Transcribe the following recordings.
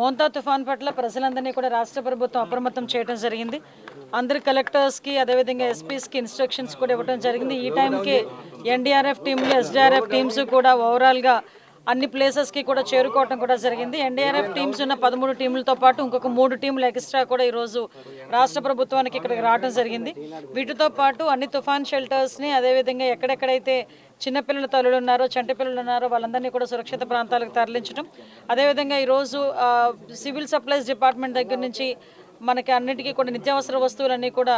మోంతా తుఫాన్ పట్ల ప్రజలందరినీ కూడా రాష్ట్ర ప్రభుత్వం అప్రమత్తం చేయడం జరిగింది. అందరి కలెక్టర్స్కి అదేవిధంగా ఎస్పీస్కి ఇన్స్ట్రక్షన్స్ కూడా ఇవ్వడం జరిగింది. ఈ టైంకి ఎన్డీఆర్ఎఫ్ టీంలు ఎస్డీఆర్ఎఫ్ టీమ్స్ కూడా ఓవరాల్గా అన్ని ప్లేసెస్కి కూడా చేరుకోవడం కూడా జరిగింది. ఎన్డీఆర్ఎఫ్ టీమ్స్ ఉన్న పదమూడు టీంలతో పాటు ఇంకొక మూడు టీంలు ఎక్స్ట్రా కూడా ఈరోజు రాష్ట్ర ప్రభుత్వానికి ఇక్కడికి రావడం జరిగింది. వీటితో పాటు అన్ని తుఫాన్ షెల్టర్స్ని అదేవిధంగా ఎక్కడెక్కడైతే చిన్నపిల్లల తల్లులు ఉన్నారో చంటి పిల్లలు ఉన్నారో వాళ్ళందరినీ కూడా సురక్షిత ప్రాంతాలకు తరలించడం అదేవిధంగా ఈరోజు సివిల్ సప్లైస్ డిపార్ట్మెంట్ దగ్గర నుంచి మనకి అన్నిటికీ కూడా నిత్యావసర వస్తువులన్నీ కూడా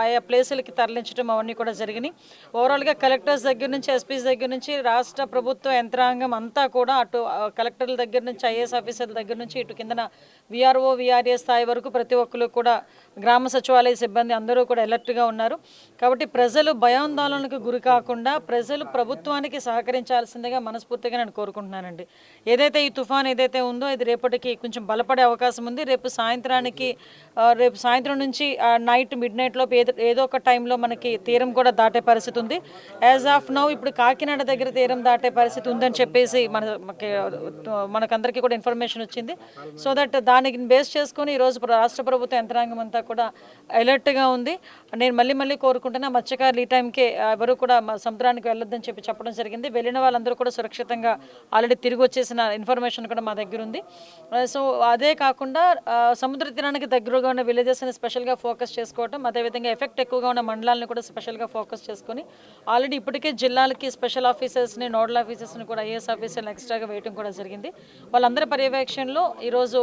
ఆయా ప్లేసులకి తరలించడం అవన్నీ కూడా జరిగినాయి. ఓవరాల్గా కలెక్టర్స్ దగ్గర నుంచి ఎస్పీస్ దగ్గర నుంచి రాష్ట్ర ప్రభుత్వ యంత్రాంగం అంతా కూడా అటు కలెక్టర్ల దగ్గర నుంచి ఐఏఎస్ ఆఫీసర్ల దగ్గర నుంచి ఇటు కిందన విఆర్ఓ విఆర్ఏ స్థాయి వరకు ప్రతి ఒక్కరు కూడా గ్రామ సచివాలయ సిబ్బంది అందరూ కూడా అలర్ట్గా ఉన్నారు. కాబట్టి ప్రజలు భయాందోళనకు గురి కాకుండా ప్రజలు ప్రభుత్వానికి సహకరించాల్సిందిగా మనస్ఫూర్తిగా నేను కోరుకుంటున్నానండి. ఏదైతే ఈ తుఫాన్ ఏదైతే ఉందో ఇది రేపటికి కొంచెం బలపడే అవకాశం ఉంది. రేపు సాయంత్రానికి రేపు సాయంత్రం నుంచి నైట్ మిడ్ నైట్లో ఏదో ఏదో ఒక టైంలో మనకి తీరం కూడా దాటే పరిస్థితి ఉంది. యాజ్ ఆఫ్ నౌ ఇప్పుడు కాకినాడ దగ్గర తీరం దాటే పరిస్థితి ఉందని చెప్పేసి మన మనకందరికీ కూడా ఇన్ఫర్మేషన్ వచ్చింది. సో దట్ దానికి బేస్ చేసుకొని ఈరోజు రాష్ట్ర ప్రభుత్వ యంత్రాంగం అంతా కూడా అలర్ట్గా ఉంది. నేను మళ్ళీ మళ్ళీ కోరుకుంటున్నా మత్స్యకారులు ఈ టైంకే ఎవరు కూడా సముద్రానికి వెళ్ళొద్దని చెప్పి చెప్పడం జరిగింది. వెళ్ళిన వాళ్ళందరూ కూడా సురక్షితంగా ఆల్రెడీ తిరిగి వచ్చేసిన ఇన్ఫర్మేషన్ కూడా మా దగ్గర ఉంది. సో అదే కాకుండా సముద్ర తీరానికి దగ్గరగా ఉన్న విలేజెస్ని స్పెషల్గా ఫోకస్ చేసుకోవటం అదేవిధంగా ఎఫెక్ట్ ఎక్కువగా ఉన్న మండలాలను కూడా స్పెషల్గా ఫోకస్ చేసుకొని ఆల్రెడీ ఇప్పటికే జిల్లాలకి స్పెషల్ ఆఫీసర్స్ని నోడల్ ఆఫీసర్స్ని కూడా ఐఏఎస్ ఆఫీసర్ని ఎక్స్ట్రాగా వేయటం కూడా జరిగింది. వాళ్ళందరి పర్యవేక్షణలో ఈరోజు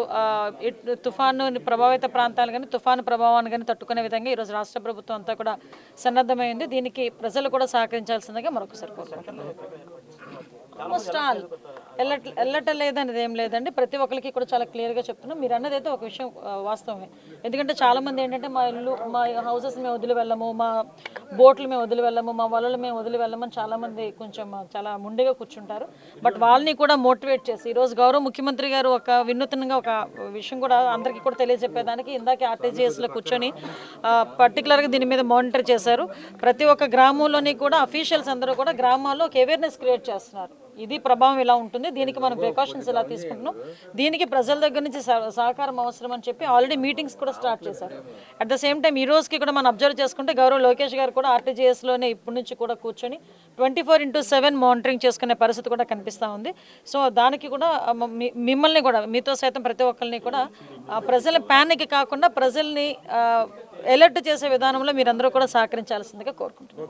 తుఫాను ప్రభావిత ప్రాంతాలు కానీ తుఫాను ప్రభావాన్ని కానీ తట్టుకునే విధంగా ఈరోజు రాష్ట్ర ప్రభుత్వం అంతా కూడా సన్నద్ధమైంది. దీనికి ప్రజలు కూడా సహకరించాల్సిందిగా మరొకసారి కోరుకుంటున్నాను ఆల్మోస్ట్ ఆల్ వెళ్ళట వెళ్ళటం లేదనేది ఏం లేదండి. ప్రతి ఒక్కరికి కూడా చాలా క్లియర్గా చెప్తున్నాం. మీరు అన్నది అయితే ఒక విషయం వాస్తవమే. ఎందుకంటే చాలామంది ఏంటంటే మా ఇల్లు మా హౌసెస్ మేము వదిలి వెళ్ళము మా బోట్లు మేము వదిలి వెళ్ళము మా వలలు మేము వదిలి వెళ్ళమని చాలామంది కొంచెం చాలా ముండిగా కూర్చుంటారు. బట్ వాళ్ళని కూడా మోటివేట్ చేసి ఈరోజు గౌరవ ముఖ్యమంత్రి గారు ఒక వినూత్నంగా ఒక విషయం కూడా అందరికీ కూడా తెలియజెప్పేదానికి ఇందాక ఆర్టీజీఎస్లో కూర్చొని పర్టికులర్గా దీని మీద మానిటర్ చేశారు. ప్రతి ఒక్క గ్రామంలోని కూడా అఫీషియల్స్ అందరూ కూడా గ్రామాల్లో ఒక అవేర్నెస్ క్రియేట్ చేస్తున్నారు. ఇది ప్రభావం ఇలా ఉంటుంది. దీనికి మనం ప్రికాషన్స్ ఇలా తీసుకుంటున్నాం. దీనికి ప్రజల దగ్గర నుంచి సహ- సహకారం అవసరం అని చెప్పి ఆల్రెడీ మీటింగ్స్ కూడా స్టార్ట్ చేశారు. అట్ ద సేమ్ టైం ఈ రోజుకి కూడా మనం అబ్జర్వ్ చేసుకుంటే గౌరవ్ లోకేష్ గారు కూడా ఆర్టీజీఎస్లోనే ఇప్పటి నుంచి కూడా కూర్చొని twenty four into seven monitoring చేసుకునే పరిస్థితి కూడా కనిపిస్తూ ఉంది. సో దానికి కూడా మిమ్మల్ని కూడా మీతో సైతం ప్రతి ఒక్కరిని కూడా ప్రజల ప్యానిక్ కాకుండా ప్రజల్ని అలర్ట్ చేసే విధానంలో మీరందరూ కూడా సహకరించాల్సిందిగా కోరుకుంటున్నాను